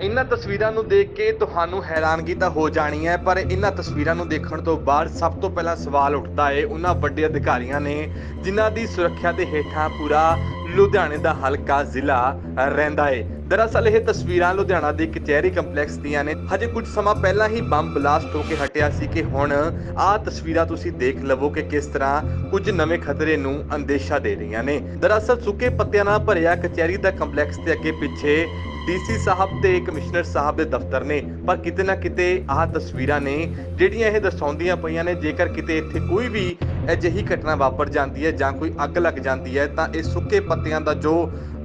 ਇਹਨਾਂ ਤਸਵੀਰਾਂ ਨੂੰ ਦੇਖ ਕੇ ਤੁਹਾਨੂੰ ਹੈਰਾਨਗੀ ਤਾਂ ਹੋ ਜਾਣੀ ਹੈ, ਪਰ ਇਹਨਾਂ ਤਸਵੀਰਾਂ ਨੂੰ ਦੇਖਣ ਤੋਂ ਬਾਅਦ ਸਭ ਤੋਂ ਪਹਿਲਾਂ ਸਵਾਲ ਉੱਠਦਾ ਹੈ ਉਹਨਾਂ ਵੱਡੇ ਅਧਿਕਾਰੀਆਂ ਨੇ, ਜਿਨ੍ਹਾਂ ਦੀ ਸੁਰੱਖਿਆ ਦੇ ਹੇਠਾਂ ਪੂਰਾ ਲੁਧਿਆਣੇ ਦਾ ਹਲਕਾ ਜ਼ਿਲ੍ਹਾ ਰਹਿੰਦਾ ਹੈ ਦਰਅਸਲ ਇਹ ਤਸਵੀਰਾਂ ਲੁਧਿਆਣਾ ਦੇ ਕਚਹਿਰੀ ਕੰਪਲੈਕਸ ਦੀਆਂ ਨੇ। ਹਜੇ ਕੁਝ ਸਮਾਂ ਪਹਿਲਾਂ ਹੀ ਬੰਬ ਬਲਾਸਟ ਹੋ ਕੇ ਹਟਿਆ ਸੀ ਕਿ ਹੁਣ ਆਹ ਤਸਵੀਰਾਂ ਤੁਸੀਂ ਦੇਖ ਲਵੋ ਕਿ ਕਿਸ ਤਰ੍ਹਾਂ ਕੁਝ ਨਵੇਂ ਖਤਰੇ ਨੂੰ ਅੰਦੇਸ਼ਾ ਦੇ ਰਹੀਆਂ ਨੇ। ਦਰਅਸਲ ਸੁੱਕੇ ਪੱਤਿਆਂ ਨਾਲ ਭਰਿਆ ਕਚਹਿਰੀ ਦਾ ਕੰਪਲੈਕਸ ਦੇ ਅੱਗੇ ਪਿੱਛੇ ਡੀਸੀ ਸਾਹਿਬ ਤੇ ਕਮਿਸ਼ਨਰ ਸਾਹਿਬ ਦੇ ਦਫ਼ਤਰ ਨੇ। ਪਰ ਕਿਤੇ ਨਾ ਕਿਤੇ ਆਹ ਤਸਵੀਰਾਂ ਨੇ ਜਿਹੜੀਆਂ ਇਹ ਦਰਸਾਉਂਦੀਆਂ ਪਈਆਂ ਨੇ, ਜੇਕਰ ਕਿਤੇ ਇੱਥੇ ਕੋਈ ਵੀ ਅਜਿਹੀ ਘਟਨਾ ਵਾਪਰ ਜਾਂਦੀ ਹੈ ਜਾਂ ਕੋਈ ਅੱਗ ਲੱਗ ਜਾਂਦੀ ਹੈ, ਤਾਂ ਇਹ ਸੁੱਕੇ ਪੱਤਿਆਂ ਦਾ ਜੋ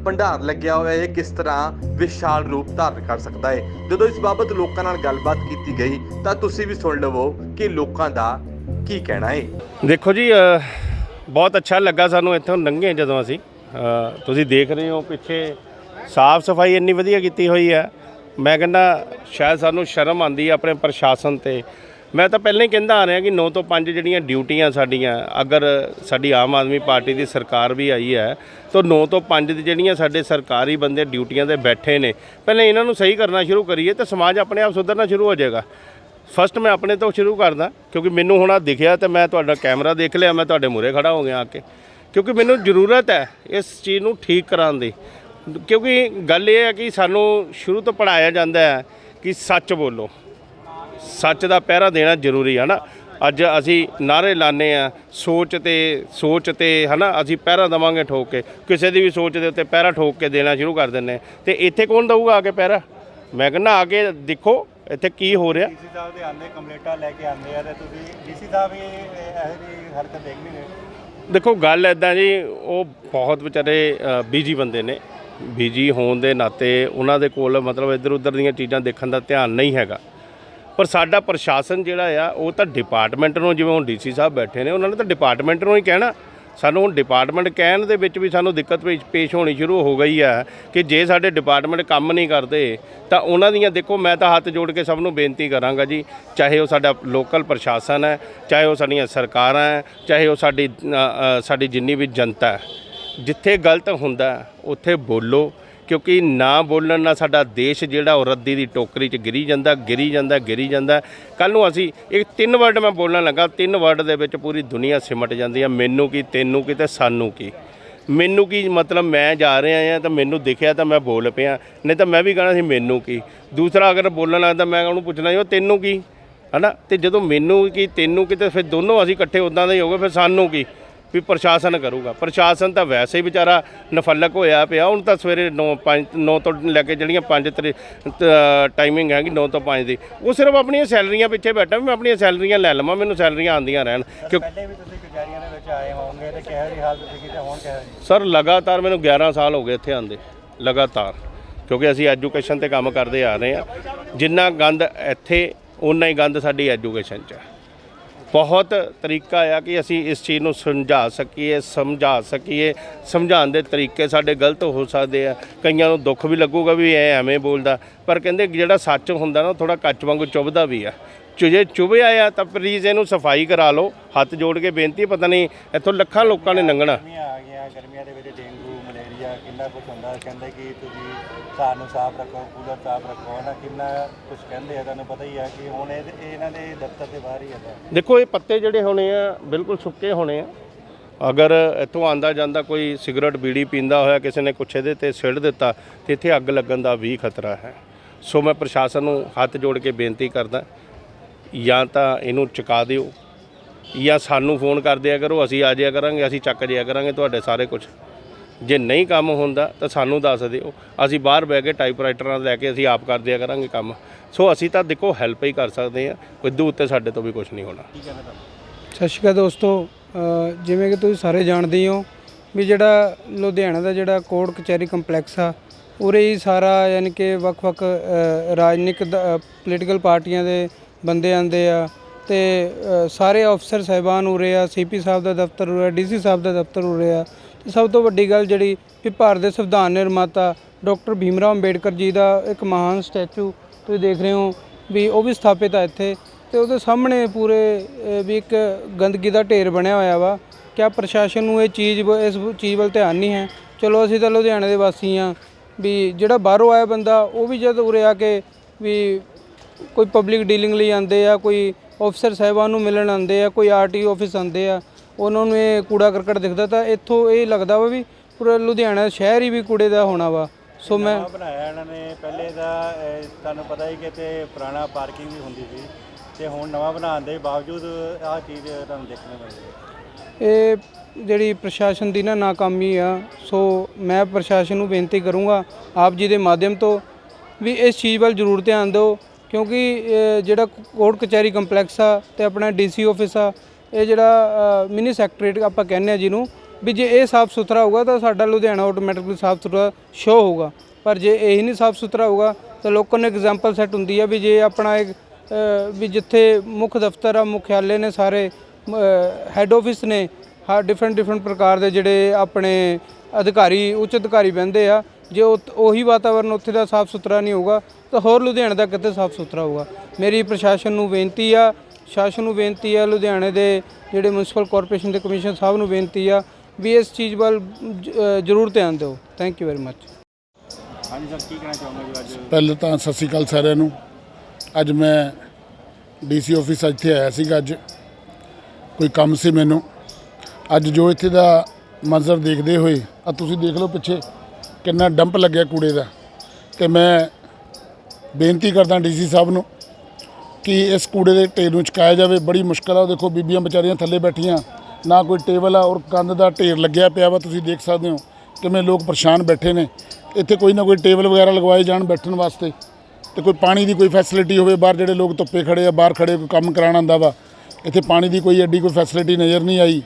ਭੰਡਾਰ ਲੱਗਿਆ ਹੋਇਆ ਇਹ ਕਿਸ ਤਰ੍ਹਾਂ ਵਿਸ਼ਾਲ ਰੂਪ ਧਾਰਨ ਕਰ ਸਕਦਾ ਹੈ? ਜਦੋਂ ਇਸ ਬਾਬਤ ਲੋਕਾਂ ਨਾਲ ਗੱਲਬਾਤ ਕੀਤੀ ਗਈ, ਤਾਂ ਤੁਸੀਂ ਵੀ ਸੁਣ ਲਵੋ ਕਿ ਲੋਕਾਂ ਦਾ ਕੀ ਕਹਿਣਾ ਹੈ। ਦੇਖੋ ਜੀ ਬਹੁਤ ਅੱਛਾ ਲੱਗਾ ਸਾਨੂੰ ਇੱਥੋਂ ਲੰਘੇ ਜਦੋਂ ਅਸੀਂ ਤੁਸੀਂ ਦੇਖ ਰਹੇ ਹੋ ਪਿੱਛੇ ਸਾਫ਼ ਸਫ਼ਾਈ ਇੰਨੀ ਵਧੀਆ ਕੀਤੀ ਹੋਈ ਹੈ। ਮੈਂ ਕਹਿੰਦਾ, ਸ਼ਾਇਦ ਸਾਨੂੰ ਸ਼ਰਮ ਆਂਦੀ ਹੈ ਆਪਣੇ ਪ੍ਰਸ਼ਾਸਨ ਤੇ। ਮੈਂ ਤਾਂ ਪਹਿਲਾਂ ਹੀ ਕਹਿੰਦਾ ਆ ਰਿਹਾ ਕਿ 9 ਤੋਂ 5 ਜਿਹੜੀਆਂ ਡਿਊਟੀਆਂ ਸਾਡੀਆਂ, ਅਗਰ ਸਾਡੀ ਆਮ ਆਦਮੀ ਪਾਰਟੀ ਦੀ ਸਰਕਾਰ ਵੀ ਆਈ ਹੈ, ਤਾਂ 9 ਤੋਂ 5 ਦੀ ਜਿਹੜੀਆਂ ਸਾਡੇ ਸਰਕਾਰੀ ਬੰਦੇ ਡਿਊਟੀਆਂ ਤੇ ਬੈਠੇ ਨੇ, ਪਹਿਲਾਂ ਇਹਨਾਂ ਨੂੰ ਸਹੀ ਕਰਨਾ ਸ਼ੁਰੂ ਕਰੀਏ ਤਾਂ ਸਮਾਜ ਆਪਣੇ ਆਪ ਸੁਧਰਨਾ ਸ਼ੁਰੂ ਹੋ ਜਾਏਗਾ। ਫਸਟ ਮੈਂ ਆਪਣੇ ਤੋਂ ਸ਼ੁਰੂ ਕਰਦਾ, ਕਿਉਂਕਿ ਮੈਨੂੰ ਹੁਣ ਆ ਦਿਖਿਆ ਤੇ ਮੈਂ ਤੁਹਾਡਾ ਕੈਮਰਾ ਦੇਖ ਲਿਆ, ਮੈਂ ਤੁਹਾਡੇ ਮੂਹਰੇ ਖੜਾ ਹੋ ਗਿਆ ਆ ਕੇ। ਕਿਉਂਕਿ ਮੈਨੂੰ ਜ਼ਰੂਰਤ ਹੈ ਇਸ ਚੀਜ਼ ਨੂੰ ਠੀਕ ਕਰਾਉਣ ਦੀ। ਕਿਉਂਕਿ ਗੱਲ ਇਹ ਹੈ ਕਿ ਸਾਨੂੰ ਸ਼ੁਰੂ ਤੋਂ ਪੜਾਇਆ ਜਾਂਦਾ ਹੈ ਕਿ ਸੱਚ ਬੋਲੋ। ਸੱਚ ਦਾ ਪਹਿਰਾ ਦੇਣਾ ਜ਼ਰੂਰੀ ਹੈ ਨਾ। ਅੱਜ ਅਸੀਂ ਨਾਰੇ ਲਾਣੇ ਆ ਸੋਚ ਤੇ ਸੋਚ ਤੇ ਹਨਾ ਅਸੀਂ ਪਹਿਰਾ ਦਵਾਂਗੇ ਠੋਕ ਕੇ। ਕਿਸੇ ਦੀ ਵੀ ਸੋਚ ਦੇ ਉੱਤੇ ਪਹਿਰਾ ਠੋਕ ਕੇ ਦੇਣਾ ਸ਼ੁਰੂ ਕਰ ਦਿੰਨੇ ਤੇ ਇੱਥੇ ਕੌਣ ਦਊਗਾ ਆ ਕੇ ਪਹਿਰਾ? ਮੈਂ ਕਹਿੰਦਾ ਆ ਕੇ ਦੇਖੋ ਇੱਥੇ ਕੀ ਹੋ ਰਿਹਾ। ਡੀਸੀ ਸਾਹਿਬ ਦੇ ਆਂਦੇ ਕੰਪਲੇਂਟਾਂ ਲੈ ਕੇ ਆਂਦੇ ਆ ਤੇ ਤੁਸੀਂ ਡੀਸੀ ਸਾਹਿਬ ਵੀ ਇਹ- ਇਹੋ ਜਿਹੀ ਹਰਕਤ ਦੇਖ ਨਹੀਂ ਰਹੇ ਦੇਖੋ ਗੱਲ ਐਦਾਂ ਜੀ ਉਹ ਬਹੁਤ ਵਿਚਾਰੇ ਬੀਜੀ ਬੰਦੇ ਨੇ। ਬੀਜੀ ਹੋਣ ਦੇ ਨਾਤੇ ਉਹਨਾਂ ਦੇ ਕੋਲ ਮਤਲਬ ਇੱਧਰ ਉੱਧਰ ਦੀਆਂ ਚੀਜ਼ਾਂ ਦੇਖਣ ਦਾ ਧਿਆਨ ਨਹੀਂ ਹੈਗਾ। ਪਰ ਸਾਡਾ ਪ੍ਰਸ਼ਾਸਨ ਜਿਹੜਾ ਆ, ਉਹ ਤਾਂ ਡਿਪਾਰਟਮੈਂਟ ਨੂੰ, ਜਿਵੇਂ ਹੁਣ ਡੀਸੀ ਸਾਹਿਬ ਬੈਠੇ ਨੇ, ਉਹਨਾਂ ਨੇ ਤਾਂ ਡਿਪਾਰਟਮੈਂਟ ਨੂੰ ਹੀ ਕਹਿਣਾ। ਸਾਨੂੰ ਹੁਣ ਡਿਪਾਰਟਮੈਂਟ ਕਹਿਣ ਦੇ ਵਿੱਚ ਵੀ ਸਾਨੂੰ ਦਿੱਕਤ ਪੇਸ਼- ਪੇਸ਼ ਹੋਣੀ ਸ਼ੁਰੂ ਹੋ ਗਈ ਹੈ ਕਿ ਜੇ ਸਾਡੇ ਡਿਪਾਰਟਮੈਂਟ ਕੰਮ ਨਹੀਂ ਕਰਦੇ, ਤਾਂ ਉਹਨਾਂ ਦੀਆਂ ਦੇਖੋ, ਮੈਂ ਤਾਂ ਹੱਥ ਜੋੜ ਕੇ ਸਭ ਨੂੰ ਬੇਨਤੀ ਕਰਾਂਗਾ ਜੀ, ਚਾਹੇ ਉਹ ਸਾਡਾ ਲੋਕਲ ਪ੍ਰਸ਼ਾਸਨ ਹੈ, ਚਾਹੇ ਉਹ ਸਾਡੀਆਂ ਸਰਕਾਰਾਂ ਹੈ, ਚਾਹੇ ਉਹ ਸਾਡੀ ਸਾਡੀ ਜਿੰਨੀ ਵੀ ਜਨਤਾ ਹੈ। ਜਿੱਥੇ ਗਲਤ ਹੁੰਦਾ, ਉੱਥੇ ਬੋਲੋ ਕਿਉਂਕਿ ਨਾ ਬੋਲਣ ਨਾਲ ਸਾਡਾ ਦੇਸ਼ ਜਿਹੜਾ ਉਹ ਰੱਦੀ ਦੀ ਟੋਕਰੀ 'ਚ ਗਿਰੀ ਜਾਂਦਾ ਗਿਰੀ ਜਾਂਦਾ ਗਿਰੀ ਜਾਂਦਾ। ਕੱਲ ਨੂੰ ਅਸੀਂ ਇੱਕ ਤਿੰਨ ਵਰਡ ਮੈਂ ਬੋਲਣ ਲੱਗਾ, ਤਿੰਨ ਵਰਡ ਦੇ ਵਿੱਚ ਪੂਰੀ ਦੁਨੀਆ ਸਿਮਟ ਜਾਂਦੀ ਹੈ ਮੈਨੂੰ ਕੀ, ਤੈਨੂੰ ਕੀ ਤੇ ਸਾਨੂੰ ਕੀ। ਮੈਨੂੰ ਕੀ ਮਤਲਬ ਮੈਂ ਜਾ ਰਿਹਾ ਆ ਤਾਂ ਮੈਨੂੰ ਦਿਖਿਆ ਤਾਂ ਮੈਂ ਬੋਲ ਪਿਆ, ਨਹੀਂ ਤਾਂ ਮੈਂ ਵੀ ਕਹਣਾ ਸੀ ਮੈਨੂੰ ਕੀ। ਦੂਸਰਾ ਅਗਰ ਬੋਲਣ ਲੱਗਦਾ ਮੈਂ ਉਹਨੂੰ ਪੁੱਛਣਾ ਸੀ ਤੈਨੂੰ ਕੀ? ਹਨਾ? ਤੇ ਜਦੋਂ ਮੈਨੂੰ ਕੀ, ਤੈਨੂੰ ਕੀ ਤੇ ਫਿਰ ਦੋਨੋਂ ਅਸੀਂ ਇਕੱਠੇ ਉਦਾਂ ਦੇ ਹੀ ਹੋ ਗਏ, ਫਿਰ ਸਾਨੂੰ ਕੀ? ਵੀ ਪ੍ਰਸ਼ਾਸਨ ਕਰੂਗਾ। ਪ੍ਰਸ਼ਾਸਨ ਤਾਂ ਵੈਸੇ ਹੀ ਵਿਚਾਰਾ ਨਫਲਕ ਹੋਇਆ ਪਿਆ। ਹੁਣ ਤਾਂ ਸਵੇਰੇ 9 5 9 ਤੋਂ ਲੈ ਕੇ ਜਿਹੜੀਆਂ 5 ਟਾਈਮਿੰਗ ਹੈਗੀ 9 ਤੋਂ 5 ਦੀ। ਉਹ ਸਿਰਫ ਆਪਣੀਆਂ ਸੈਲਰੀਆਂ ਪਿੱਛੇ ਬੈਠਾ ਵੀ ਮੈਂ ਆਪਣੀਆਂ ਸੈਲਰੀਆਂ ਲੈ ਲਵਾਂ ਮੈਨੂੰ ਸੈਲਰੀਆਂ ਆਉਂਦੀਆਂ ਰਹਿਣ। ਪਹਿਲੇ ਵੀ ਤੁਸੀਂ ਕਚਹਿਰੀਆਂ ਦੇ ਵਿੱਚ ਆਏ ਹੋਵੋਗੇ ਤੇ ਕਿਹੋ ਜਿਹੀ ਹਾਲਤ ਸੀਗੀ ਤੇ ਹੁਣ ਕਿਹੋ ਸਰ ਲਗਾਤਾਰ ਮੈਨੂੰ 11 ਸਾਲ ਹੋ ਗਏ ਇੱਥੇ ਆਂਦੇ ਲਗਾਤਾਰ। ਕਿਉਂਕਿ ਅਸੀਂ ਐਜੂਕੇਸ਼ਨ ਤੇ ਕੰਮ ਕਰਦੇ ਆ ਰਹੇ ਹਾਂ। ਜਿੰਨਾ ਗੰਦ ਇੱਥੇ ਉਨਾ ਹੀ ਗੰਦ ਸਾਡੀ ਐਜੂਕੇਸ਼ਨ 'ਚ ਹੈ। ਬਹੁਤ ਤਰੀਕਾ ਆ ਕਿ ਅਸੀਂ ਇਸ ਚੀਜ਼ ਨੂੰ ਸਮਝਾ ਸਕੀਏ ਸਮਝਾ ਸਕੀਏ। ਸਮਝਾਉਣ ਦੇ ਤਰੀਕੇ ਸਾਡੇ ਗਲਤ ਹੋ ਸਕਦੇ ਆ। ਕਈਆਂ ਨੂੰ ਦੁੱਖ ਵੀ ਲੱਗੂਗਾ ਵੀ ਇਹ ਐਵੇਂ ਬੋਲਦਾ। ਪਰ ਕਹਿੰਦੇ ਜਿਹੜਾ ਸੱਚ ਹੁੰਦਾ ਨਾ ਥੋੜਾ ਕੱਚ ਵਾਂਗੂ ਚੁਭਦਾ ਵੀ ਆ। ਜੇ ਚੁਭਿਆ ਆ, ਤਾਂ ਪਲੀਜ਼ ਇਹਨੂੰ ਸਫ਼ਾਈ ਕਰਾ ਲਓ। ਹੱਥ ਜੋੜ ਕੇ ਬੇਨਤੀ ਪਤਾ ਨਹੀਂ ਇੱਥੋਂ ਲੱਖਾਂ ਲੋਕਾਂ ਨੇ ਲੰਘਣਾ। ਗਰਮੀਆਂ ਦੇ ਵਿੱਚ ਕਿੰਨਾ ਕੁਝ ਹੁੰਦਾ ਕਹਿੰਦੇ ਕਿ ਤੁਸੀਂ ਘਰ ਨੂੰ ਸਾਫ਼ ਰੱਖੋ, ਕੂਲਰ ਸਾਫ਼ ਰੱਖੋ ਨਾ? ਕਿੰਨਾ ਕੁਝ ਕਹਿੰਦੇ ਆ, ਤੁਹਾਨੂੰ ਪਤਾ ਹੀ ਆ ਕਿ ਹੁਣ ਇਹ ਇਹ ਇਹਨਾਂ ਦੇ ਦਫ਼ਤਰ ਦੇ ਬਾਹਰ ਹੀ ਹੈ ਦੇਖੋ, ਇਹ ਪੱਤੇ ਜਿਹੜੇ ਹੋਣੇ ਆ, ਬਿਲਕੁਲ ਸੁੱਕੇ ਹੋਣੇ ਆ। ਅਗਰ ਇੱਥੋਂ ਆਂਦਾ ਜਾਂਦਾ ਕੋਈ ਸਿਗਰਟ ਬੀੜੀ ਪੀਂਦਾ ਹੋਇਆ, ਕਿਸੇ ਨੇ ਕੁਛ ਇਹਦੇ ਤੇ ਸਿੱਟ ਦਿੱਤਾ, ਤੇ ਇੱਥੇ ਅੱਗ ਲੱਗਣ ਦਾ ਵੀ ਖਤਰਾ ਹੈ। ਸੋ ਮੈਂ ਪ੍ਰਸ਼ਾਸਨ ਨੂੰ ਹੱਥ ਜੋੜ ਕੇ ਬੇਨਤੀ ਕਰਦਾ, ਜਾਂ ਤਾਂ ਇਹਨੂੰ ਚੁਕਾ ਦਿਓ, ਜਾਂ ਸਾਨੂੰ ਫੋਨ ਕਰ ਦਿਆ ਕਰੋ, ਅਸੀਂ ਆ ਜਾਇਆ ਕਰਾਂਗੇ, ਅਸੀਂ ਚੱਕ ਜਾਇਆ ਕਰਾਂਗੇ, ਤੁਹਾਡੇ ਸਾਰੇ ਕੁਝ ਜੇ ਨਹੀਂ ਕੰਮ ਹੁੰਦਾ ਤਾਂ ਸਾਨੂੰ ਦੱਸ ਦਿਓ। ਅਸੀਂ ਬਾਹਰ ਬਹਿ ਕੇ ਟਾਈਪਰਾਈਟਰਾਂ ਲੈ ਕੇ ਅਸੀਂ ਆਪ ਕਰ ਦਿਆ ਕਰਾਂਗੇ ਕੰਮ। ਸੋ ਅਸੀਂ ਤਾਂ ਦੇਖੋ ਹੈਲਪ ਹੀ ਕਰ ਸਕਦੇ ਹਾਂ। ਕੋਈ ਦੂ ਉੱਤੇ ਸਾਡੇ ਤੋਂ ਵੀ ਕੁਝ ਨਹੀਂ ਹੋਣਾ। ਸਤਿ ਸ਼੍ਰੀ ਅਕਾਲ ਦੋਸਤੋ। ਜਿਵੇਂ ਕਿ ਤੁਸੀਂ ਸਾਰੇ ਜਾਣਦੇ ਹੀ ਵੀ ਜਿਹੜਾ ਲੁਧਿਆਣਾ ਦਾ ਜਿਹੜਾ ਕੋਰਟ ਕਚਹਿਰੀ ਕੰਪਲੈਕਸ ਆ ਉਰੇ ਹੀ ਸਾਰਾ ਯਾਨੀ ਕਿ ਵੱਖ-ਵੱਖ ਰਾਜਨੀਤਿਕ ਪੋਲੀਟੀਕਲ ਪਾਰਟੀਆਂ ਦੇ ਬੰਦੇ ਆਂਦੇ ਆ ਤੇ ਸਾਰੇ ਅਫਸਰ ਸਾਹਿਬਾਨ ਉਰੇ ਆ ਸੀਪੀ ਸਾਹਿਬ ਦਾ ਦਫ਼ਤਰ ਉਰੇ ਆ ਡੀਸੀ ਸਾਹਿਬ ਦਾ ਦਫ਼ਤਰ ਉਰੇ ਆ। ਤੇ ਸਭ ਤੋਂ ਵੱਡੀ ਗੱਲ ਜਿਹੜੀ ਵੀ ਭਾਰਤ ਦੇ ਸੰਵਿਧਾਨ ਨਿਰਮਾਤਾ ਡਾਕਟਰ ਭੀਮਰਾਓ ਅੰਬੇਡਕਰ ਜੀ ਦਾ ਇੱਕ ਮਹਾਨ ਸਟੈਚੂ ਤੁਸੀਂ ਦੇਖ ਰਹੇ ਹੋ ਵੀ ਉਹ ਵੀ ਸਥਾਪਿਤ ਆ ਇੱਥੇ ਤੇ ਉਹਦੇ ਸਾਹਮਣੇ ਪੂਰੇ ਵੀ ਇੱਕ ਗੰਦਗੀ ਦਾ ਢੇਰ ਬਣਿਆ ਹੋਇਆ ਵਾ। ਕਿਆ ਪ੍ਰਸ਼ਾਸਨ ਨੂੰ ਇਹ ਚੀਜ਼ ਵ- ਇਸ ਚੀਜ਼ ਵੱਲ ਧਿਆਨ ਨਹੀਂ ਹੈ। ਚਲੋ ਅਸੀਂ ਤਾਂ ਲੁਧਿਆਣੇ ਦੇ ਵਾਸੀ ਆ ਵੀ ਜਿਹੜਾ ਬਾਹਰੋਂ ਆਇਆ ਬੰਦਾ ਉਹ ਵੀ ਜਦ ਉਰੇ ਆ ਕੇ ਵੀ ਕੋਈ ਪਬਲਿਕ ਡੀਲਿੰਗ ਲਈ ਆਉਂਦੇ ਆ, ਕੋਈ ਅਫਸਰ ਸਾਹਿਬਾਨ ਨੂੰ ਮਿਲਣ ਆਉਂਦੇ ਆ, ਕੋਈ ਆਰਟੀ ਆਫਿਸ ਆਉਂਦੇ ਆ ਉਹਨਾਂ ਨੂੰ ਇਹ ਕੂੜਾ ਕਰਕਟ ਦਿਖਦਾ ਤਾਂ ਇੱਥੋਂ ਇਹ ਲੱਗਦਾ ਵਾ ਵੀ ਪੂਰਾ ਲੁਧਿਆਣਾ ਸ਼ਹਿਰ ਹੀ ਵੀ ਕੂੜੇ ਦਾ ਹੋਣਾ ਵਾ। ਸੋ ਮੈਂ ਬਣਾਇਆ ਇਹਨਾਂ ਨੇ। ਪਹਿਲੇ ਦਾ ਤੁਹਾਨੂੰ ਪਤਾ ਹੀ ਕਿ ਤੇ ਪੁਰਾਣਾ ਪਾਰਕਿੰਗ ਵੀ ਹੁੰਦੀ ਸੀ ਤੇ ਹੁਣ ਨਵਾਂ ਬਣਾਉਣ ਦੇ ਬਾਵਜੂਦ ਆਹ ਚੀਜ਼ ਤੁਹਾਨੂੰ ਦੇਖਣ ਨੂੰ ਮਿਲਦੀ ਹੈ। ਇਹ ਜਿਹੜੀ ਪ੍ਰਸ਼ਾਸਨ ਦੀ ਨਾ ਨਾਕਾਮੀ ਆ ਸੋ ਮੈਂ ਪ੍ਰਸ਼ਾਸਨ ਨੂੰ ਬੇਨਤੀ ਕਰੂੰਗਾ ਆਪ ਜੀ ਦੇ ਮਾਧਿਅਮ ਤੋਂ ਵੀ ਇਸ ਚੀਜ਼ ਵੱਲ ਜ਼ਰੂਰ ਧਿਆਨ ਦਿਓ ਕਿਉਂਕਿ ਇਹ ਜਿਹੜਾ ਕੋਰਟ ਕਚਹਿਰੀ ਕੰਪਲੈਕਸ ਆ ਤੇ ਆਪਣਾ ਡੀਸੀ ਆਫਿਸ ਆ ਇਹ ਜਿਹੜਾ ਮਿਨੀ ਸੈਕਟਰੀਟ ਆਪਾਂ ਕਹਿੰਦੇ ਆ ਜਿਹਨੂੰ, ਵੀ ਜੇ ਇਹ ਸਾਫ਼ ਸੁਥਰਾ ਹੋਊਗਾ ਤਾਂ ਸਾਡਾ ਲੁਧਿਆਣਾ ਆਟੋਮੈਟਿਕਲੀ ਸਾਫ਼ ਸੁਥਰਾ ਸ਼ੋ ਹੋਊਗਾ। ਪਰ ਜੇ ਇਹ ਨਹੀਂ ਸਾਫ਼ ਸੁਥਰਾ ਹੋਊਗਾ, ਤਾਂ ਲੋਕਾਂ ਨੂੰ ਐਗਜ਼ਾਮਪਲ ਸੈੱਟ ਹੁੰਦੀ ਆ ਵੀ ਜੇ ਆਪਣਾ ਇੱਕ ਵੀ ਜਿੱਥੇ ਮੁੱਖ ਦਫ਼ਤਰ ਆ, ਮੁਖਿਆਲੇ ਨੇ ਸਾਰੇ ਹੈੱਡ ਆਫਿਸ ਨੇ ਹਰ ਡਿਫਰੈਂਟ ਡਿਫਰੈਂਟ ਪ੍ਰਕਾਰ ਦੇ ਜਿਹੜੇ ਆਪਣੇ ਅਧਿਕਾਰੀ, ਉੱਚ ਅਧਿਕਾਰੀ ਬਹਿੰਦੇ ਆ, ਜੇ ਉਹ- ਉਹੀ ਵਾਤਾਵਰਨ ਉੱਥੇ ਦਾ ਸਾਫ਼ ਸੁਥਰਾ ਨਹੀਂ ਹੋਊਗਾ, ਤਾਂ ਹੋਰ ਲੁਧਿਆਣੇ ਦਾ ਕਿੱਥੇ ਸਾਫ਼ ਸੁਥਰਾ ਹੋਊਗਾ। ਮੇਰੀ ਪ੍ਰਸ਼ਾਸਨ ਨੂੰ ਬੇਨਤੀ ਆ ਸ਼ਾਸਨ ਨੂੰ ਬੇਨਤੀ ਆ ਲੁਧਿਆਣੇ ਦੇ ਜਿਹੜੇ ਮਿਊਨਿਸਪਲ ਕਾਰਪੋਰੇਸ਼ਨ ਦੇ ਕਮਿਸ਼ਨਰ ਸਾਹਿਬ ਨੂੰ ਬੇਨਤੀ ਆ ਵੀ ਇਸ ਚੀਜ਼ ਵੱਲ ਜ਼ਰੂਰ ਧਿਆਨ ਦਿਓ। ਥੈਂਕ ਯੂ ਵੈਰੀ ਮੱਚ ਹਾਂਜੀ ਸਰ ਕੀ ਕਹਿਣਾ ਚਾਹੁੰਦੇ ਜੀ ਅੱਜ? ਪਹਿਲੇ ਤਾਂ ਸਤਿ ਸ਼੍ਰੀ ਅਕਾਲ ਸਾਰਿਆਂ ਨੂੰ। ਅੱਜ ਮੈਂ ਡੀਸੀ ਆਫਿਸ ਇੱਥੇ ਆਇਆ ਸੀਗਾ ਅੱਜ। ਕੋਈ ਕੰਮ ਸੀ ਮੈਨੂੰ। ਅੱਜ ਜੋ ਇੱਥੇ ਦਾ ਮੰਜ਼ਰ ਦੇਖਦੇ ਹੋਏ ਆ ਤੁਸੀਂ ਦੇਖ ਲਓ ਪਿੱਛੇ ਕਿੰਨਾ ਡੰਪ ਲੱਗਿਆ ਕੂੜੇ ਦਾ। ਤੇ ਮੈਂ ਬੇਨਤੀ ਕਰਦਾ ਡੀਸੀ ਸਾਹਿਬ ਨੂੰ ਕਿ ਇਸ ਕੂੜੇ ਦੇ ਢੇਰ ਨੂੰ ਚੁਕਾਇਆ ਜਾਵੇ। ਬੜੀ ਮੁਸ਼ਕਲ ਆ। ਉਹ ਦੇਖੋ, ਬੀਬੀਆਂ ਵਿਚਾਰੀਆਂ ਥੱਲੇ ਬੈਠੀਆਂ। ਨਾ ਕੋਈ ਟੇਬਲ ਆ ਔਰ ਕੰਧ ਦਾ ਢੇਰ ਲੱਗਿਆ ਪਿਆ ਵਾ, ਤੁਸੀਂ ਦੇਖ ਸਕਦੇ ਹੋ ਕਿਵੇਂ ਲੋਕ ਪਰੇਸ਼ਾਨ ਬੈਠੇ ਨੇ। ਇੱਥੇ ਕੋਈ ਨਾ ਕੋਈ ਟੇਬਲ ਵਗੈਰਾ ਲਗਵਾਏ ਜਾਣ ਬੈਠਣ ਵਾਸਤੇ ਤੇ ਕੋਈ ਪਾਣੀ ਦੀ ਕੋਈ ਫੈਸਿਲਿਟੀ ਹੋਵੇ, ਬਾਹਰ ਜਿਹੜੇ ਲੋਕ ਧੁੱਪੇ ਖੜੇ ਆ, ਬਾਹਰ ਖੜੇ ਕੋਈ ਕੰਮ ਕਰਾਉਣ ਆਉਂਦਾ ਵਾ, ਇੱਥੇ ਪਾਣੀ ਦੀ ਕੋਈ ਐਡੀ ਕੋਈ ਫੈਸਿਲਿਟੀ ਨਜ਼ਰ ਨਹੀਂ ਆਈ।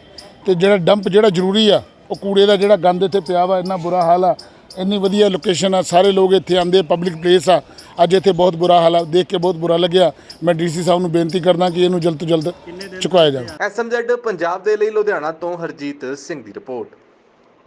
ਤੇ ਜਿਹੜਾ ਡੰਪ ਜਿਹੜਾ ਜ਼ਰੂਰੀ ਆ, ਉਹ ਕੂੜੇ ਦਾ ਜਿਹੜਾ ਗੰਦ ਇੱਥੇ ਪਿਆ ਵਾ, ਇੰਨਾ ਬੁਰਾ ਹਾਲ ਆ। ਇੰਨੀ ਵਧੀਆ ਲੋਕੇਸ਼ਨ ਆ ਸਾਰੇ ਲੋਕ ਇੱਥੇ ਆਉਂਦੇ ਪਬਲਿਕ ਪਲੇਸ ਆ। ਅੱਜ ਇੱਥੇ ਬਹੁਤ ਬੁਰਾ ਹਾਲ ਆ ਦੇਖ ਕੇ ਬਹੁਤ ਬੁਰਾ ਲੱਗਿਆ। ਮੈਂ ਡੀਸੀ ਸਾਹਿਬ ਨੂੰ ਬੇਨਤੀ ਕਰਦਾ ਕਿ ਇਹਨੂੰ ਜਲਦ ਤੋਂ ਜਲਦ ਚੁਕਾਇਆ ਜਾਵੇ। ਐਸਐਮਜ਼ੈਡ ਪੰਜਾਬ ਦੇ ਲਈ ਲੁਧਿਆਣਾ ਤੋਂ ਹਰਜੀਤ ਸਿੰਘ ਦੀ ਰਿਪੋਰਟ।